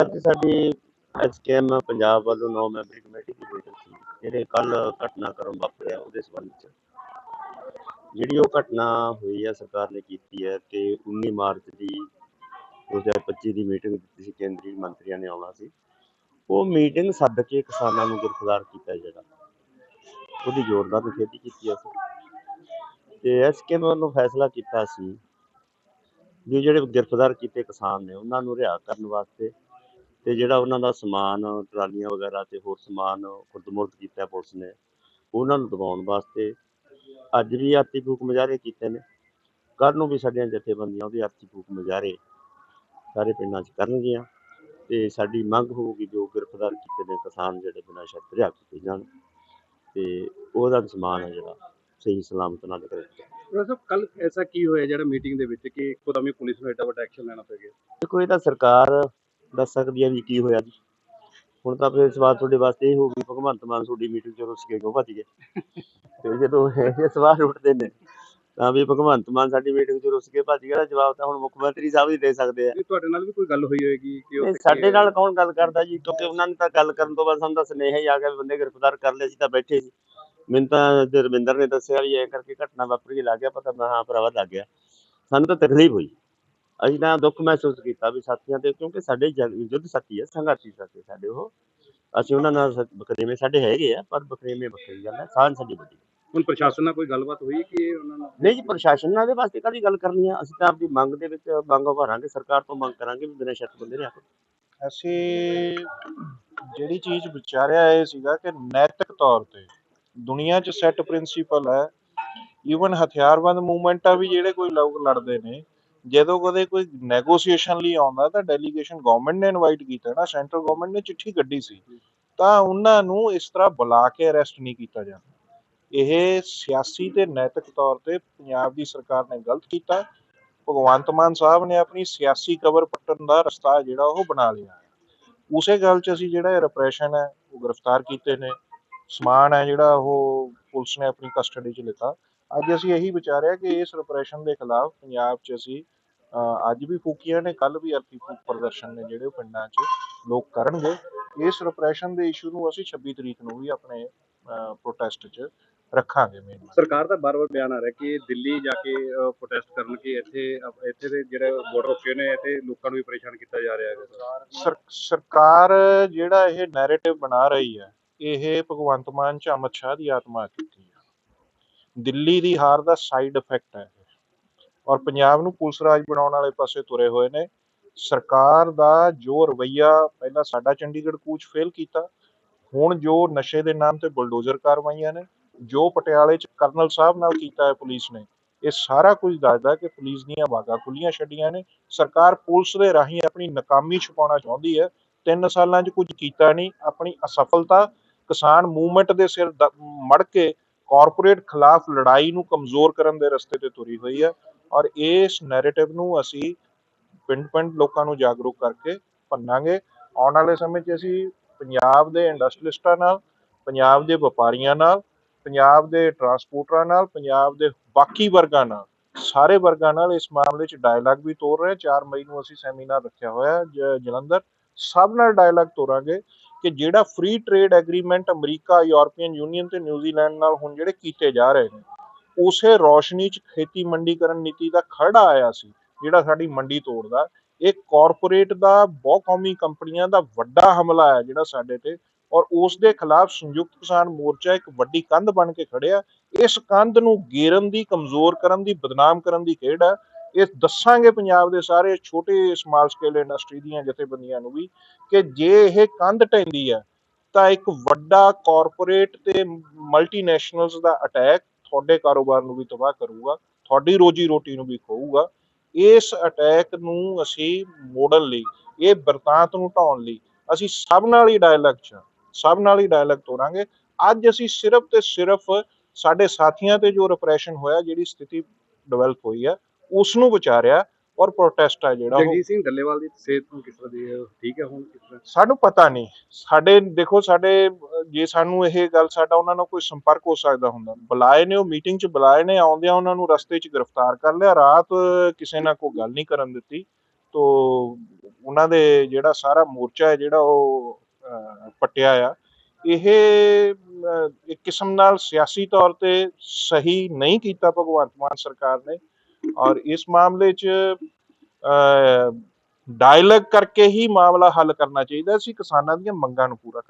ਅੱਜ ਸਾਡੀ ਐਸਕੇਐਮ ਪੰਜਾਬ ਵੱਲੋਂ ਨੌ ਮੈਂਬਰੀ ਕਮੇਟੀ ਦੀ ਮੀਟਿੰਗ ਸੀ। ਜਿਹੜੇ ਕੱਲ ਘਟਨਾਕ੍ਰਮ ਵਾਪਰਿਆ ਉਹਦੇ ਸੰਬੰਧ ਚ। ਜਿਹੜੀ ਉਹ ਘਟਨਾ ਹੋਈ ਹੈ ਸਰਕਾਰ ਨੇ ਕੀਤੀ ਹੈ ਕਿ 19 ਮਾਰਚ ਦੀ 2025 ਦੀ ਮੀਟਿੰਗ ਦਿੱਤੀ ਸੀ, ਕੇਂਦਰੀ ਮੰਤਰੀਆਂ ਨੇ ਆਉਣਾ ਸੀ। ਉਹ ਮੀਟਿੰਗ ਸੱਦ ਕੇ ਕਿਸਾਨਾਂ ਨੂੰ ਗ੍ਰਿਫਤਾਰ ਕੀਤਾ ਜਿਹੜਾ। ਉਹਦੀ ਜ਼ੋਰਦਾਰ ਨਿਖੇਧੀ ਕੀਤੀ ਅਸੀਂ। ਤੇ ਐਸਕੇਐਮ ਵੱਲੋਂ ਫੈਸਲਾ ਕੀਤਾ ਸੀ ਵੀ ਜਿਹੜੇ ਗ੍ਰਿਫਤਾਰ ਕੀਤੇ ਕਿਸਾਨ ਨੇ, ਉਹਨਾਂ ਨੂੰ ਰਿਹਾ ਕਰਨ ਵਾਸਤੇ ਤੇ ਜਿਹੜਾ ਉਹਨਾਂ ਦਾ ਸਮਾਨ ਟਰਾਲੀਆਂ ਵਗੈਰਾ ਤੇ ਹੋਰ ਸਮਾਨ ਖੁਰਦਮੁਰਦ ਕੀਤਾ ਪੁਲਿਸ ਨੇ ਉਹਨਾਂ ਨੂੰ ਦਬਾਉਣ ਵਾਸਤੇ ਅੱਜ ਵੀ ਆਰਤੀ ਫੂਕ ਮੁਜ਼ਾਹਰੇ ਕੀਤੇ ਨੇ। ਕੱਲ੍ਹ ਨੂੰ ਵੀ ਸਾਡੀਆਂ ਜਥੇਬੰਦੀਆਂ ਉਹਦੀ ਆਰਤੀ ਫੂਕ ਮੁਜ਼ਾਹਰੇ ਸਾਰੇ ਪਿੰਡਾਂ 'ਚ ਕਰਨਗੀਆਂ ਤੇ ਸਾਡੀ ਮੰਗ ਹੋਊਗੀ ਜੋ ਗ੍ਰਿਫਤਾਰ ਕੀਤੇ ਨੇ ਕਿਸਾਨ ਜਿਹੜੇ ਬਿਨਾਂ ਸ਼ਰਤ ਰਿਹਾ ਕੀਤੇ ਜਾਣ ਤੇ ਉਹਦਾ ਸਮਾਨ ਹੈ ਜਿਹੜਾ ਸਹੀ ਸਲਾਮਤ ਨਾਲ ਕਰੇ ਸਾਹਿਬ ਕੱਲ ਐਸਾ ਕੀ ਹੋਇਆ ਜਿਹੜਾ ਮੀਟਿੰਗ ਦੇ ਵਿੱਚ ਕਿ ਇੱਕੋ ਦਮ ਹੀ ਪੁਲਿਸ ਨੂੰ ਐਡਾ ਵੱਡਾ ਐਕਸ਼ਨ ਲੈਣਾ ਪੈ ਗਿਆ? ਦੇਖੋ ਇਹ ਤਾਂ ਸਰਕਾਰ ਦੱਸ ਸਕਦੀ ਹੈ ਵੀ ਕੀ ਹੋਇਆ ਜੀ। ਹੁਣ ਤਾਂ ਫਿਰ ਸਵਾਲ ਤੁਹਾਡੇ ਵਾਸਤੇ ਇਹ ਹੋਊਗੀ ਭਗਵੰਤ ਮਾਨ ਤੁਹਾਡੀ ਮੀਟਿੰਗ ਚ ਰੁੱਸ ਕੇ ਕਿਉਂ ਭੱਜ ਗਏ? ਤੇ ਜਦੋਂ ਇਹ ਸਵਾਲ ਉੱਠਦੇ ਨੇ ਤਾਂ ਵੀ ਭਗਵੰਤ ਮਾਨ ਸਾਡੀ ਮੀਟਿੰਗ ਚ ਰੁੱਸ ਕੇ ਭੱਜ ਗਿਆ ਦਾ ਜਵਾਬ ਤਾਂ ਹੁਣ ਮੁੱਖ ਮੰਤਰੀ ਸਾਹਿਬ ਹੀ ਦੇ ਸਕਦੇ ਆ। ਤੁਹਾਡੇ ਨਾਲ ਵੀ ਕੋਈ ਗੱਲ ਹੋਈ ਹੋਏਗੀ ਕਿ ਸਾਡੇ ਨਾਲ ਕੌਣ ਗੱਲ ਕਰਦਾ ਜੀ? ਕਿਉਂਕਿ ਉਹਨਾਂ ਨੇ ਤਾਂ ਗੱਲ ਕਰਨ ਤੋਂ ਬਾਅਦ ਸਾਨੂੰ ਤਾਂ ਸੁਨੇਹਾ ਹੀ ਆ ਗਿਆ ਵੀ ਬੰਦੇ ਗ੍ਰਿਫਤਾਰ ਕਰ ਲਏ ਸੀ ਤਾਂ ਬੈਠੇ ਸੀ। ਮੈਨੂੰ ਤਾਂ ਤੇ ਰਵਿੰਦਰ ਨੇ ਦੱਸਿਆ ਵੀ ਐ ਕਰਕੇ ਘਟਨਾ ਵਾਪਰੀ ਲੱਗ ਗਿਆ ਪਤਾ ਮੈਂ ਹਾਂ ਭਰਾਵਾ ਲੱਗ ਗਿਆ। ਸਾਨੂੰ ਤਾਂ ਤਕਲੀਫ ਹੋਈ। ਅਸੀਂ ਤਾਂ ਦੁੱਖ ਮਹਿਸੂਸ ਕੀਤਾ ਵੀ ਸਾਥੀਆਂ ਤੇ ਕਿਉਂਕਿ ਸਾਡੇ ਜਗ- ਯੁੱਧ ਸਾਥੀ ਹੈ ਸੰਘਰਸ਼ੀ ਸਾਥੀ ਸਾਡੇ ਉਹ। ਅਸੀਂ ਉਹਨਾਂ ਨਾਲ ਸ- ਬਖਰੇਵੇਂ ਸਾਡੇ ਹੈਗੇ ਆ ਪਰ ਬਖਰੇਵੇਂ ਵੱਖਰੀ ਗੱਲ ਹੈ ਸਾਂਝ ਸਾਡੀ ਵੱਡੀ ਹੁਣ ਪ੍ਰਸ਼ਾਸਨ ਨਾਲ ਕੋਈ ਗੱਲਬਾਤ ਹੋਈ ਕਿ ਉਹਨਾਂ ਨਾਲ? ਨਹੀਂ ਜੀ ਪ੍ਰਸ਼ਾਸਨ ਨਾਲ ਇਹਦੇ ਵਾਸਤੇ ਕਾਹਦੀ ਗੱਲ ਕਰਨੀ ਆ? ਅਸੀਂ ਤਾਂ ਆਪਦੀ ਮੰਗ ਦੇ ਵਿੱਚ ਮੰਗ ਉਭਾਰਾਂਗੇ ਸਰਕਾਰ ਤੋਂ ਮੰਗ ਕਰਾਂਗੇ ਵੀ ਬਿਨਾਂ ਸ਼ਰਤ ਬੰਦੇ ਰਿਹਾ ਅਸੀਂ ਜਿਹੜੀ ਚੀਜ਼ ਵਿਚਾਰਿਆ ਇਹ ਸੀਗਾ ਕਿ ਨੈਤਿਕ ਤੌਰ ਤੇ ਦੁਨੀਆ 'ਚ ਸੈੱਟ ਪ੍ਰਿੰਸੀਪਲ ਹੈ। ਈਵਨ ਹਥਿਆਰਬੰਦ ਮੂਵਮੈਂਟਾਂ ਵੀ ਜਿਹੜੇ ਕੋਈ ਲੋਕ ਲੜਦੇ ਨੇ ਜਦੋਂ ਕਦੇ ਕੋਈ ਨੈਗੋਸੀਏਸ਼ਨ ਲਈ ਆਉਂਦਾ, ਤਾਂ ਡੈਲੀਗੇਸ਼ਨ ਗਵਰਨਮੈਂਟ ਨੇ ਇਨਵਾਈਟ ਕੀਤਾ ਨਾ ਸੈਂਟਰਲ ਗਵਰਨਮੈਂਟ ਨੇ ਚਿੱਠੀ ਕੱਢੀ ਸੀ। ਤਾਂ ਉਹਨਾਂ ਨੂੰ ਇਸ ਤਰ੍ਹਾਂ ਬੁਲਾ ਕੇ ਅਰੈਸਟ ਨਹੀਂ ਕੀਤਾ ਜਾਂਦਾ। ਇਹ ਸਿਆਸੀ ਤੇ ਨੈਤਿਕ ਤੌਰ ਤੇ ਪੰਜਾਬ ਦੀ ਸਰਕਾਰ ਨੇ ਗਲਤ ਕੀਤਾ। ਭਗਵੰਤ ਮਾਨ ਸਾਹਿਬ ਨੇ ਆਪਣੀ ਸਿਆਸੀ ਕਬਰ ਪੱਟਣ ਦਾ ਰਸਤਾ ਜਿਹੜਾ ਉਹ ਬਣਾ ਲਿਆ। ਉਸੇ ਗੱਲ 'ਚ ਅਸੀਂ ਜਿਹੜਾ ਰਿਪਰੈਸ਼ਨ ਹੈ, ਉਹ ਗ੍ਰਿਫਤਾਰ ਕੀਤੇ ਨੇ। ਸਮਾਨ ਹੈ ਜਿਹੜਾ ਉਹ ਪੁਲਿਸ ਨੇ ਆਪਣੀ ਕਸਟਡੀ 'ਚ ਲਿੱਤਾ। ਅੱਜ ਅਸੀਂ ਇਹੀ ਵਿਚਾਰਿਆ ਕਿ ਇਸ ਰਿਪਰੈਸ਼ਨ ਦੇ ਖਿਲਾਫ ਪੰਜਾਬ 'ਚ ਅਸੀਂ ਅੱਜ ਵੀ ਫੂਕੀਆਂ ਨੇ ਕੱਲ ਵੀ ਅਰਥੀ ਫੂਕ ਪ੍ਰਦਰਸ਼ਨ ਨੇ ਜਿਹੜੇ ਪਿੰਡਾਂ 'ਚ ਲੋਕ ਕਰਨਗੇ। ਇਸ ਰਿਪਰੈਸ਼ਨ ਦੇ ਇਸ਼ੂ ਨੂੰ ਅਸੀਂ 26 ਤਰੀਕ ਨੂੰ ਵੀ ਆਪਣੇ ਪ੍ਰੋਟੈਸਟ 'ਚ ਰੱਖਾਂਗੇ ਮੇਨ ਸਰਕਾਰ ਦਾ ਬਾਰ-ਬਾਰ ਬਿਆਨ ਆ ਰਿਹਾ ਕਿ ਦਿੱਲੀ ਜਾ ਕੇ ਪ੍ਰੋਟੈਸਟ ਕਰਨ ਕਿ ਇੱਥੇ ਇੱਥੇ ਦੇ ਜਿਹੜੇ ਬਾਰਡਰ ਰੁਕੇ ਨੇ ਇੱਥੇ ਲੋਕਾਂ ਨੂੰ ਵੀ ਪਰੇਸ਼ਾਨ ਕੀਤਾ ਜਾ ਰਿਹਾ ਹੈ ਸਰ- ਸਰਕਾਰ ਜਿਹੜਾ ਇਹ ਨੈਰੇਟਿਵ ਬਣਾ ਰਹੀ ਹੈ ਇਹ ਭਗਵੰਤ ਮਾਨ ਚ ਅਮਿਤ ਸ਼ਾਹ ਦੀ ਆਤਮਾ ਕੀਤੀ ਹੈ। ਦਿੱਲੀ ਦੀ ਹਾਰ ਦਾ ਸਾਈਡ ਇਫੈਕਟ ਹੈ। ਔਰ ਪੰਜਾਬ ਨੂੰ ਪੁਲਿਸ ਰਾਜ ਬਣਾਉਣ ਵਾਲੇ ਪਾਸੇ ਤੁਰੇ ਹੋਏ ਨੇ। ਸਰਕਾਰ ਦਾ ਜੋ ਰਵਈਆ ਪਹਿਲਾਂ ਸਾਡਾ ਚੰਡੀਗੜ੍ਹ ਕੂਚ ਫੇਲ ਕੀਤਾ, ਹੁਣ ਜੋ ਨਸ਼ੇ ਦੇ ਨਾਮ ਤੇ ਬੁਲਡੋਜ਼ਰ ਕਾਰਵਾਈਆਂ ਨੇ, ਜੋ ਪਟਿਆਲੇ ਚ ਕਰਨਲ ਸਾਹਿਬ ਨਾਲ ਕੀਤਾ ਹੈ ਪੁਲਿਸ ਨੇ, ਇਹ ਸਾਰਾ ਕੁਝ ਦੱਸਦਾ ਕਿ ਪੁਲਿਸ ਦੀਆਂ ਵਾਗਾ ਖੁੱਲੀਆਂ ਛੱਡੀਆਂ ਨੇ। ਸਰਕਾਰ ਪੁਲਿਸ ਦੇ ਰਾਹੀਂ ਆਪਣੀ ਨਾਕਾਮੀ ਛੁਪਾਉਣਾ ਚਾਹੁੰਦੀ ਹੈ। ਤਿੰਨ ਸਾਲਾਂ 'ਚ ਕੁਝ ਕੀਤਾ ਨਹੀਂ, ਆਪਣੀ ਅਸਫਲਤਾ, ਕਿਸਾਨ ਮੂਵਮੈਂਟ ਦੇ ਸਿਰ ਮੜ ਕੇ ਕਾਰਪੋਰੇਟ ਖਿਲਾਫ ਲੜਾਈ ਨੂੰ ਕਮਜ਼ੋਰ ਕਰਨ ਦੇ ਰਸਤੇ ਤੇ ਤੁਰੀ ਹੋਈ ਹੈ। ਔਰ ਇਸ ਨੈਰੇਟਿਵ ਨੂੰ ਅਸੀਂ ਪਿੰਡ-ਪਿੰਡ ਲੋਕਾਂ ਨੂੰ ਜਾਗਰੂਕ ਕਰਕੇ ਭੰਨਾਂਗੇ। ਆਉਣ ਵਾਲੇ ਸਮੇਂ 'ਚ ਅਸੀਂ ਪੰਜਾਬ ਦੇ ਇੰਡਸਟਰੀਲਿਸਟਾਂ ਨਾਲ, ਪੰਜਾਬ ਦੇ ਵਪਾਰੀਆਂ ਨਾਲ, ਪੰਜਾਬ ਦੇ ਟਰਾਂਸਪੋਰਟਰਾਂ ਨਾਲ, ਪੰਜਾਬ ਦੇ ਬਾਕੀ ਵਰਗਾਂ ਨਾਲ, ਸਾਰੇ ਵਰਗਾਂ ਨਾਲ ਇਸ ਮਾਮਲੇ 'ਚ ਡਾਇਲਾਗ ਵੀ ਤੋਰ ਰਹੇ 4 ਮਈ ਨੂੰ ਅਸੀਂ ਸੈਮੀਨਾਰ ਰੱਖਿਆ ਹੋਇਆ ਜ- ਜਲੰਧਰ ਸਭ ਨਾਲ ਡਾਇਲਾਗ ਤੋਰਾਂਗੇ ਕਿ ਜਿਹੜਾ free trade agreement America, European Union ਤੇ ਨਿਊਜ਼ੀਲੈਂਡ ਨਾਲ ਹੁਣ ਜਿਹੜੇ ਕੀਤੇ ਜਾ ਰਹੇ ਨੇ ਉਸੇ ਰੌਸ਼ਨੀ 'ਚ ਖੇਤੀ ਮੰਡੀਕਰਨ ਨੀਤੀ ਦਾ ਖੜਾ ਆਇਆ ਸੀ, ਜਿਹੜਾ ਸਾਡੀ ਮੰਡੀ ਤੋੜਦਾ। ਇਹ ਕਾਰਪੋਰੇਟ ਦਾ ਬਹੁਕੌਮੀ ਕੰਪਨੀਆਂ ਦਾ ਵੱਡਾ ਹਮਲਾ ਹੈ ਜਿਹੜਾ ਸਾਡੇ ਤੇ, ਔਰ ਉਸ ਦੇ ਖਿਲਾਫ ਸੰਯੁਕਤ ਕਿਸਾਨ ਮੋਰਚਾ ਇੱਕ ਵੱਡੀ ਕੰਧ ਬਣ ਕੇ ਖੜਿਆ। ਇਸ ਕੰਧ ਨੂੰ ਗੇਰਨ ਦੀ, ਕਮਜ਼ੋਰ ਕਰਨ ਦੀ, ਬਦਨਾਮ ਕਰਨ ਦੀ ਖੇਡ ਹੈ। ਇਹ ਦੱਸਾਂਗੇ ਪੰਜਾਬ ਦੇ ਸਾਰੇ ਛੋਟੇ ਸਮਾਲ ਸਕੇਲ ਇੰਡਸਟਰੀ ਦੀਆਂ ਜਥੇਬੰਦੀਆਂ ਨੂੰ ਵੀ ਕਿ ਜੇ ਇਹ ਕੰਧ ਢਹਿੰਦੀ ਹੈ, ਤਾਂ ਇੱਕ ਵੱਡਾ ਕਾਰਪੋਰੇਟ ਤੇ ਮਲਟੀਨੈਸ਼ਨਲਸ ਦਾ ਅਟੈਕ ਤੁਹਾਡੇ ਕਾਰੋਬਾਰ ਨੂੰ ਵੀ ਤਬਾਹ ਕਰੂਗਾ ਤੁਹਾਡੀ ਰੋਜੀ ਰੋਟੀ ਨੂੰ ਵੀ ਖੋਊਗਾ। ਇਸ ਅਟੈਕ ਨੂੰ ਅਸੀਂ ਮੋੜਨ ਲਈ ਇਹ ਬਰਤਾਂਤ ਨੂੰ ਢਾਉਣ ਲਈ ਅਸੀਂ ਸਭ ਨਾਲ ਹੀ ਡਾਇਲੌਗ ਚ ਸਭ ਨਾਲ ਹੀ ਡਾਇਲੌਗ ਤੋਰਾਂਗੇ। ਅੱਜ ਅਸੀਂ ਸਿਰਫ ਤੇ ਸਿਰਫ ਸਾਡੇ ਸਾਥੀਆਂ ਤੇ ਜੋ ਰਿਪਰੈਸ਼ਨ ਹੋਇਆ ਜਿਹੜੀ ਸਥਿਤੀ ਡਿਵੈਲਪ ਹੋਈ ਹੈ ਉਸ ਨੂੰ ਵਿਚਾਰਿਆ ਔਰ ਪ੍ਰੋਟੈਸਟ ਆ ਜਿਹੜਾ ਜਗਜੀਤ ਸਿੰਘ ਡੱਲੇਵਾਲ ਦੀ ਸਿਹਤ ਨੂੰ ਕਿਸ ਤਰ੍ਹਾਂ ਦੀ ਠੀਕ ਹੈ ਹੁਣ ਕਿਸ ਤਰ੍ਹਾਂ? ਸਾਨੂੰ ਪਤਾ ਨਹੀਂ। ਸਾਡੇ ਦੇਖੋ ਸਾਡੇ ਜੇ ਸਾਨੂੰ ਇਹ ਗੱਲ ਸਾਡਾ ਉਹਨਾਂ ਨਾਲ ਕੋਈ ਸੰਪਰਕ ਹੋ ਸਕਦਾ ਹੁੰਦਾ। ਬੁਲਾਏ ਨੇ ਉਹ ਮੀਟਿੰਗ 'ਚ ਬੁਲਾਏ ਨੇ ਆਉਂਦਿਆਂ ਉਹਨਾਂ ਨੂੰ ਰਸਤੇ 'ਚ ਗ੍ਰਿਫਤਾਰ ਕਰ ਲਿਆ। ਰਾਤ ਕਿਸੇ ਨਾਲ ਕੋਈ ਗੱਲ ਨਹੀਂ ਕਰਨ ਦਿੱਤੀ। ਤੋ ਉਹਨਾਂ ਦੇ ਜਿਹੜਾ ਸਾਰਾ ਮੋਰਚਾ ਹੈ ਜਿਹੜਾ ਉਹ ਅਹ, ਪੱਟਿਆ ਆ ਇਹ ਇੱਕ ਕਿਸਮ ਨਾਲ ਸਿਆਸੀ ਤੌਰ ਤੇ ਸਹੀ ਨਹੀਂ ਕੀਤਾ ਭਗਵੰਤ ਮਾਨ ਸਰਕਾਰ ਨੇ। ਔਰ ਇਸ ਮਾਮਲੇ 'ਚ ਡਾਇਲੌਗ ਕਰਕੇ ਹੀ ਮਾਮਲਾ ਹੱਲ ਕਰਨਾ ਚਾਹੀਦਾ। ਸੀ ਕਿਸਾਨਾਂ ਦੀਆਂ ਮੰਗਾਂ ਨੂੰ ਪੂਰਾ ਕਰਨਾ